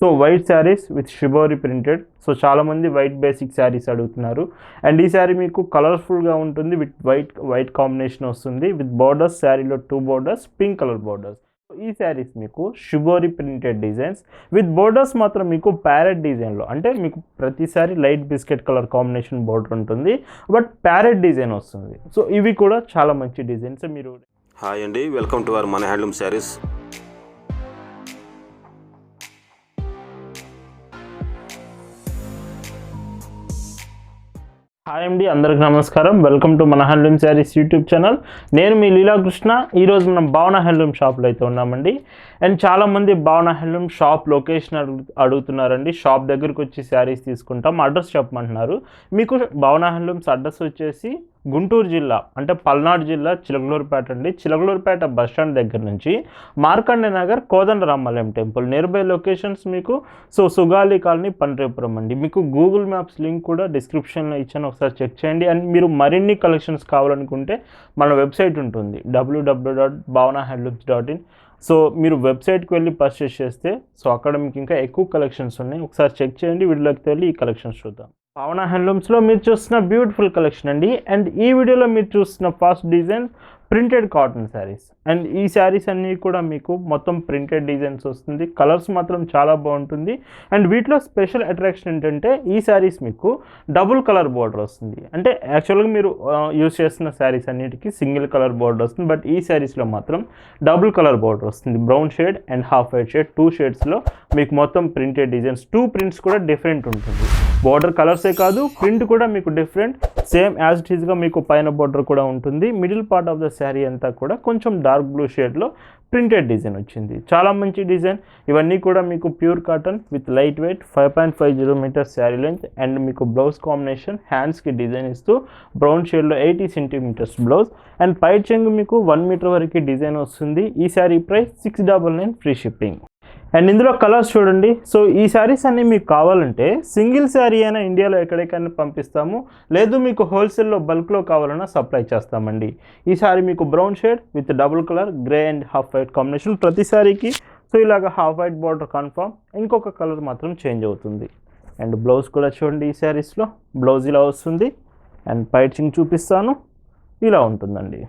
So white saris with shibori printed so చాలామంది white basic saris అడుగుతున్నారు. And ఈ శారీ మీకు కలర్ఫుల్గా ఉంటుంది విత్ వైట్ వైట్ కాంబినేషన్ వస్తుంది. విత్ బార్డర్స్ శారీలో two borders pink colour borders ఈ శారీస్ మీకు shibori printed designs with borders మాత్రం మీకు ప్యారెట్ డిజైన్లో అంటే మీకు ప్రతిసారి light biscuit colour combination border ఉంటుంది. బట్ ప్యారెట్ డిజైన్ వస్తుంది. సో ఇవి కూడా చాలా మంచి డిజైన్స్ మీరు హాయ్ అండి వెల్కమ్ టు అవర్ మన హ్యాండ్లూమ్ శారీస్ హాయ్ అండి అందరికి నమస్కారం. వెల్కమ్ టు మన హ్యాండ్లూమ్ శారీస్ యూట్యూబ్ ఛానల్ నేను మీ లీలాకృష్ణ ఈరోజు మనం భావన హ్యాండ్లూమ్ షాప్లో అయితే ఉన్నామండి. అండ్ చాలామంది భావన హ్యాండ్లూమ్ షాప్ లొకేషన్ అడుగు అడుగుతున్నారండి. షాప్ దగ్గరికి వచ్చి శారీస్ తీసుకుంటాం. అడ్రస్ చెప్పమంటున్నారు. మీకు భావన హ్యాండ్లూమ్స్ అడ్రస్ వచ్చేసి గుంటూరు జిల్లా అంటే పల్నాడు జిల్లా చిలకలూరుపేట అండి. చిలకలూరుపేట బస్ స్టాండ్ దగ్గర నుంచి Markande Nagar Kodandaramalayam temple. Nearby locations మీకు సో సుగాలి కాలనీ పండ్రేపురం అండి. మీకు గూగుల్ మ్యాప్స్ లింక్ కూడా డిస్క్రిప్షన్లో ఇచ్చాను. ఒకసారి చెక్ చేయండి. అండ్ మీరు మరిన్ని కలెక్షన్స్ కావాలనుకుంటే మన వెబ్సైట్ ఉంటుంది. W W W dot Bhavana handlooms dot in so మీరు వెబ్సైట్కి వెళ్ళి పర్చేస్ చేస్తే సో అక్కడ మీకు ఇంకా ఎక్కువ కలెక్షన్స్ ఉన్నాయి. ఒకసారి చెక్ చేయండి. వీడియోలోకి వెళ్ళి ఈ కలెక్షన్స్ చూద్దాం. పవన హ్యాండ్లూమ్స్లో మీరు చూస్తున్న బ్యూటిఫుల్ కలెక్షన్ అండి. అండ్ ఈ వీడియోలో మీరు చూస్తున్న first design printed cotton saris. And ఈ శారీస్ అన్నీ కూడా మీకు మొత్తం ప్రింటెడ్ డిజైన్స్ వస్తుంది. కలర్స్ మాత్రం చాలా బాగుంటుంది. అండ్ వీటిలో స్పెషల్ అట్రాక్షన్ ఏంటంటే ఈ శారీస్ మీకు డబుల్ కలర్ బోర్డర్ వస్తుంది. అంటే యాక్చువల్గా మీరు యూస్ చేస్తున్న శారీస్ అన్నిటికీ సింగిల్ కలర్ బోర్డర్ వస్తుంది. బట్ ఈ శారీస్లో మాత్రం డబుల్ కలర్ బోర్డర్ వస్తుంది. Brown shade and half white shade. Two షేడ్స్లో మీకు మొత్తం ప్రింటెడ్ డిజైన్స్. టూ ప్రింట్స్ కూడా డిఫరెంట్ ఉంటుంది. బోర్డర్ కలర్సే కాదు ప్రింట్ కూడా మీకు డిఫరెంట్. సేమ్ యాజ్ ఇట్ ఈస్గా మీకు పైన బోర్డర్ కూడా ఉంటుంది. Middle part of the sari అంతా కూడా కొంచెం డార్క్ బ్లూ షేడ్లో ప్రింటెడ్ డిజైన్ వచ్చింది. చాలా మంచి డిజైన్ ఇవన్నీ కూడా మీకు pure cotton with light weight five point five zero metre sari length and మీకు బ్లౌజ్ కాంబినేషన్ హ్యాండ్స్కి డిజైన్ ఇస్తూ బ్రౌన్ షేడ్లో ఎయిటీ సెంటీమీటర్స్ బ్లౌజ్ అండ్ పై చెంగు మీకు వన్ మీటర్ వరకు డిజైన్ వస్తుంది. ఈ sari price six double nine free shipping and ఇందులో కలర్స్ చూడండి. సో ఈ శారీస్ అన్నీ మీకు కావాలంటే సింగిల్ శారీ అయినా ఇండియాలో ఎక్కడికైనా పంపిస్తాము. లేదు మీకు హోల్సేల్లో బల్క్లో కావాలన్నా సప్లై చేస్తామండి. ఈ శారీ మీకు brown shade with double colour grey and half white combination ప్రతి శారీకి సో ఇలాగ హాఫ్ వైట్ బార్డర్ కన్ఫామ్ ఇంకొక కలర్ మాత్రం చేంజ్ అవుతుంది. అండ్ బ్లౌజ్ కూడా చూడండి ఈ శారీస్లో బ్లౌజ్ ఇలా వస్తుంది. అండ్ పైచింగ్ చూపిస్తాను. ఇలా ఉంటుందండి.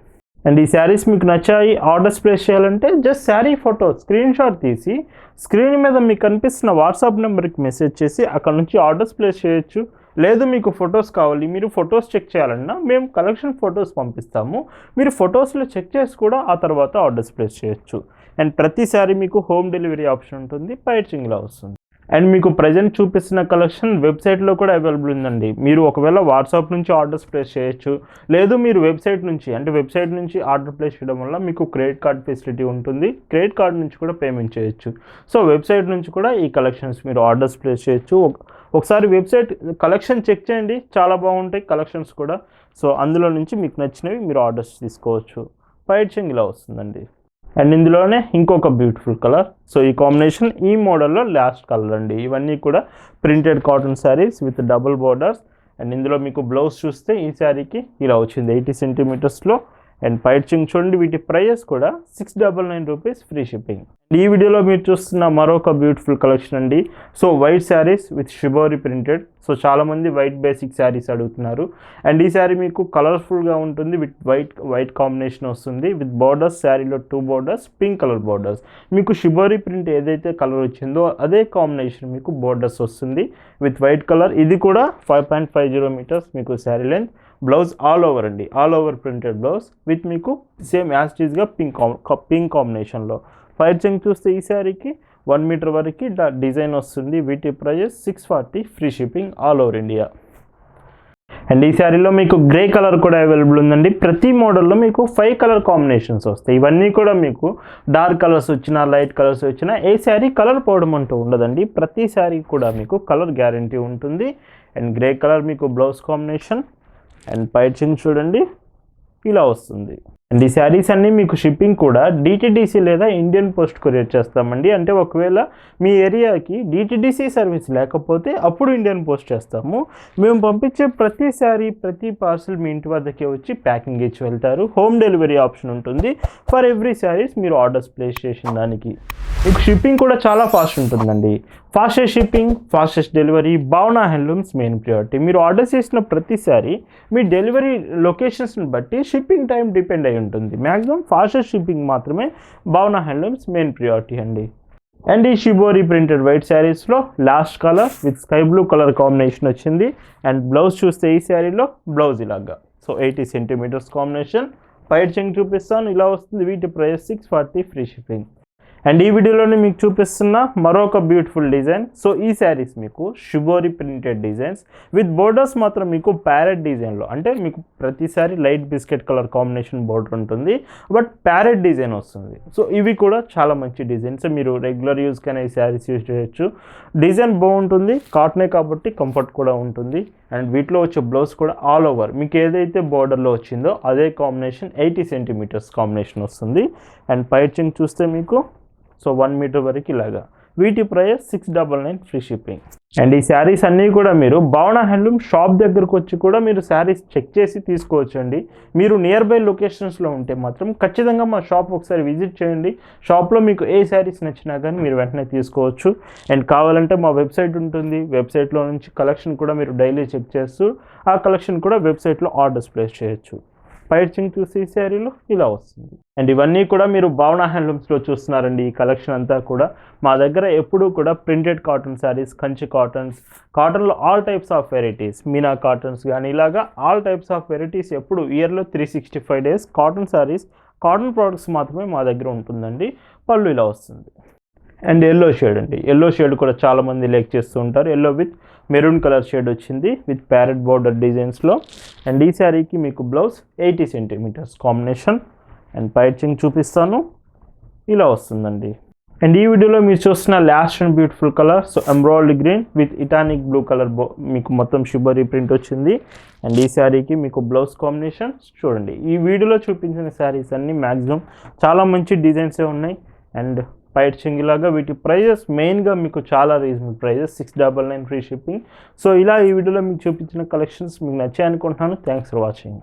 అండ్ ఈ శారీస్ మీకు నచ్చాయి ఆర్డర్స్ ప్లేస్ చేయాలంటే just sari photo screen shot తీసి స్క్రీన్ మీద మీకు కనిపిస్తున్న వాట్సాప్ నెంబర్కి మెసేజ్ చేసి అక్కడ నుంచి ఆర్డర్స్ ప్లేస్ చేయొచ్చు. లేదు మీకు ఫొటోస్ కావాలి మీరు ఫొటోస్ చెక్ చేయాలన్నా మేము కలెక్షన్ ఫొటోస్ పంపిస్తాము. మీరు ఫొటోస్లో చెక్ చేసి కూడా ఆ తర్వాత ఆర్డర్స్ ప్లేస్ చేయొచ్చు. అండ్ ప్రతిసారి మీకు హోమ్ డెలివరీ ఆప్షన్ ఉంటుంది పైచింగ్లో వస్తుంది. అండ్ మీకు ప్రజెంట్ చూపిస్తున్న కలెక్షన్ వెబ్సైట్లో కూడా అవైలబుల్ ఉందండి. మీరు ఒకవేళ వాట్సాప్ నుంచి ఆర్డర్స్ ప్లేస్ చేయొచ్చు. లేదు మీరు వెబ్సైట్ నుంచి అంటే వెబ్సైట్ నుంచి ఆర్డర్ ప్లేస్ చేయడం వల్ల మీకు క్రెడిట్ కార్డ్ ఫెసిలిటీ ఉంటుంది. క్రెడిట్ కార్డ్ నుంచి కూడా పేమెంట్ చేయొచ్చు. సో వెబ్సైట్ నుంచి కూడా ఈ కలెక్షన్స్ మీరు ఆర్డర్స్ ప్లేస్ చేయొచ్చు. ఒకసారి వెబ్సైట్ కలెక్షన్ చెక్ చేయండి. చాలా బాగుంటాయి కలెక్షన్స్ కూడా. సో అందులో నుంచి మీకు నచ్చినవి మీరు ఆర్డర్స్ తీసుకోవచ్చు. పైచింగ్ ఇలా వస్తుందండి. అండ్ ఇందులోనే ఇంకొక బ్యూటిఫుల్ కలర్ సో ఈ కాంబినేషన్ ఈ మోడల్లో లాస్ట్ కలర్ అండి. ఇవన్నీ కూడా printed cotton saris with double borders and ఇందులో మీకు బ్లౌజ్ చూస్తే ఈ శారీకి ఇలా వచ్చింది. ఎయిటీ సెంటీమీటర్స్లో అండ్ పైచింగ్ చూడండి వీటి ప్రైజెస్ కూడా six double nine rupees free shipping. ఈ వీడియోలో మీరు చూస్తున్న మరొక బ్యూటిఫుల్ కలెక్షన్ అండి. So white saris with shibori printed. So చాలామంది వైట్ బేసిక్ శారీస్ అడుగుతున్నారు. అండ్ ఈ శారీ మీకు కలర్ఫుల్గా ఉంటుంది విత్ వైట్ వైట్ కాంబినేషన్ వస్తుంది. విత్ బార్డర్స్ శారీలో two borders pink colour borders. మీకు షిబోరి ప్రింట్ ఏదైతే కలర్ వచ్చిందో అదే కాంబినేషన్ మీకు బార్డర్స్ వస్తుంది. విత్ వైట్ కలర్ ఇది కూడా five point five zero metres మీకు saree length blouse all over అండి. All over printed blouse with మీకు సేమ్ యాస్టీజ్గా పింక్ పింక్ కాంబినేషన్లో ఫైర్ చెంగ్ చూస్తే ఈ శారీకి వన్ మీటర్ వరకు డిజైన్ వస్తుంది. వీటి prices six forty free shipping all over India. And ఈ శారీలో మీకు గ్రే కలర్ కూడా అవైలబుల్ ఉందండి. ప్రతి మోడల్లో మీకు ఫైవ్ కలర్ కాంబినేషన్స్ వస్తాయి. ఇవన్నీ కూడా మీకు డార్క్ కలర్స్ వచ్చినా లైట్ కలర్స్ వచ్చినా ఏ శారీ కలర్ పోవడం అంటూ ఉండదండి. ప్రతి శారీ కూడా మీకు కలర్ గ్యారంటీ ఉంటుంది. అండ్ గ్రే కలర్ మీకు బ్లౌజ్ కాంబినేషన్ అండ్ పైచింగ్ చూడండి ఇలా వస్తుంది. అండ్ ఈ శారీస్ అన్నీ మీకు షిప్పింగ్ కూడా డిటిడిసి లేదా ఇండియన్ పోస్ట్ కొరియర్ చేస్తామండి. అంటే ఒకవేళ మీ ఏరియాకి డిటిడిసి సర్వీస్ లేకపోతే అప్పుడు ఇండియన్ పోస్ట్ చేస్తాము. మేము పంపించే ప్రతి శారీ ప్రతి పార్సల్ మీ ఇంటి వద్దకే వచ్చి ప్యాకింగ్ ఇచ్చి వెళ్తారు. హోమ్ డెలివరీ ఆప్షన్ ఉంటుంది. ఫర్ ఎవ్రీ శారీస్ మీరు ఆర్డర్స్ ప్లేస్ చేసిన దానికి. మీకు షిప్పింగ్ కూడా చాలా ఫాస్ట్ ఉంటుందండి. Fastest shipping fastest delivery Bhavana handlooms main priority మీరు ఆర్డర్ చేసిన ప్రతిసారి మీ డెలివరీ లొకేషన్స్ని బట్టి షిప్పింగ్ టైం డిపెండ్ అయి ఉంటుంది. మ్యాక్సిమం ఫాస్టెస్ట్ షిప్పింగ్ మాత్రమే భావనా హ్యాండ్లూమ్స్ మెయిన్ ప్రియారిటీ అండి. అండ్ ఈ షిబోరి ప్రింటెడ్ వైట్ శారీస్లో last colour with sky blue colour combination వచ్చింది. అండ్ బ్లౌజ్ చూస్తే ఈ శారీలో బ్లౌజ్ ఇలాగా. సో ఎయిటీ సెంటీమీటర్స్ కాంబినేషన్ పైట్ చెంగ్ చూపిస్తాను. ఇలా వస్తుంది. వీటి price six forty free shipping and ఈ వీడియోలోనే మీకు చూపిస్తున్న మరొక బ్యూటిఫుల్ డిజైన్ సో ఈ శారీస్ మీకు shibori printed designs with borders మాత్రం మీకు ప్యారెట్ డిజైన్లో అంటే మీకు ప్రతిసారి light biscuit colour combination border ఉంటుంది. బట్ ప్యారెట్ డిజైన్ వస్తుంది. సో ఇవి కూడా చాలా మంచి డిజైన్స్ మీరు రెగ్యులర్ యూస్కైనా ఈ శారీస్ యూజ్ చేయొచ్చు. డిజైన్ బాగుంటుంది. కాటనే కాబట్టి కంఫర్ట్ కూడా ఉంటుంది. అండ్ వీటిలో వచ్చే బ్లౌజ్ కూడా ఆల్ ఓవర్ మీకు ఏదైతే బోర్డర్లో వచ్చిందో అదే కాంబినేషన్ ఎయిటీ సెంటీమీటర్స్ కాంబినేషన్ వస్తుంది. అండ్ పైచింగ్ చూస్తే మీకు సో వన్ మీటర్ వరకు ఇలాగా. వీటి price six double nine free shipping. And ఈ శారీస్ అన్నీ కూడా మీరు భవన హ్యాండ్లూమ్ షాప్ దగ్గరకు వచ్చి కూడా మీరు శారీస్ చెక్ చేసి తీసుకోవచ్చు అండి మీరు నియర్ బై లొకేషన్స్లో ఉంటే మాత్రం ఖచ్చితంగా మా షాప్ ఒకసారి విజిట్ చేయండి. షాప్లో మీకు ఏ శారీస్ నచ్చినా కానీ మీరు వెంటనే తీసుకోవచ్చు. అండ్ కావాలంటే మా వెబ్సైట్ ఉంటుంది. వెబ్సైట్లో నుంచి కలెక్షన్ కూడా మీరు డైలీ చెక్ చేస్తూ ఆ కలెక్షన్ కూడా వెబ్సైట్లో ఆర్డర్స్ ప్లేస్ చేయొచ్చు. పైర్చింగ్ టూ సీ శారీలో ఇలా వస్తుంది. అండ్ ఇవన్నీ కూడా మీరు భావన హ్యాండ్లూమ్స్లో చూస్తున్నారండి. ఈ కలెక్షన్ అంతా కూడా మా దగ్గర ఎప్పుడూ కూడా printed cotton saris Kanchi cottons కాటన్లో all types of varieties Meena cottons కానీ ఇలాగా ఆల్ టైప్స్ ఆఫ్ వెరైటీస్ ఎప్పుడు ఇయర్లో three sixty five days cotton saris cotton products మాత్రమే మా దగ్గర ఉంటుందండి. పళ్ళు ఇలా వస్తుంది. అండ్ ఎల్లో షేడ్ అండి. ఎల్లో షేడ్ కూడా చాలామంది లైక్ చేస్తూ ఉంటారు. Yellow with maroon colour shade వచ్చింది విత్ ప్యారెట్ బార్డర్ డిజైన్స్లో అండ్ ఈ శారీకి మీకు blouse eighty centimetres combination and పైచింగ్ చూపిస్తాను. ఇలా వస్తుందండి. అండ్ ఈ వీడియోలో మీరు చూస్తున్న last and beautiful colour so embroidery green with ఇటానిక్ blue colour మీకు మొత్తం షుబరీ ప్రింట్ వచ్చింది. అండ్ ఈ శారీకి మీకు బ్లౌజ్ కాంబినేషన్ చూడండి. ఈ వీడియోలో చూపించిన శారీస్ అన్నీ మ్యాక్సిమం చాలా మంచి డిజైన్సే ఉన్నాయి. అండ్ పైట్ చింగిలాగా వీటి ప్రైజెస్ మెయిన్గా మీకు చాలా reasonable prices six double nine free shipping so ఇలా ఈ వీడియోలో మీకు చూపించిన కలెక్షన్స్ మీకు నచ్చాయి అనుకుంటున్నాను థ్యాంక్స్ ఫర్ వాచింగ్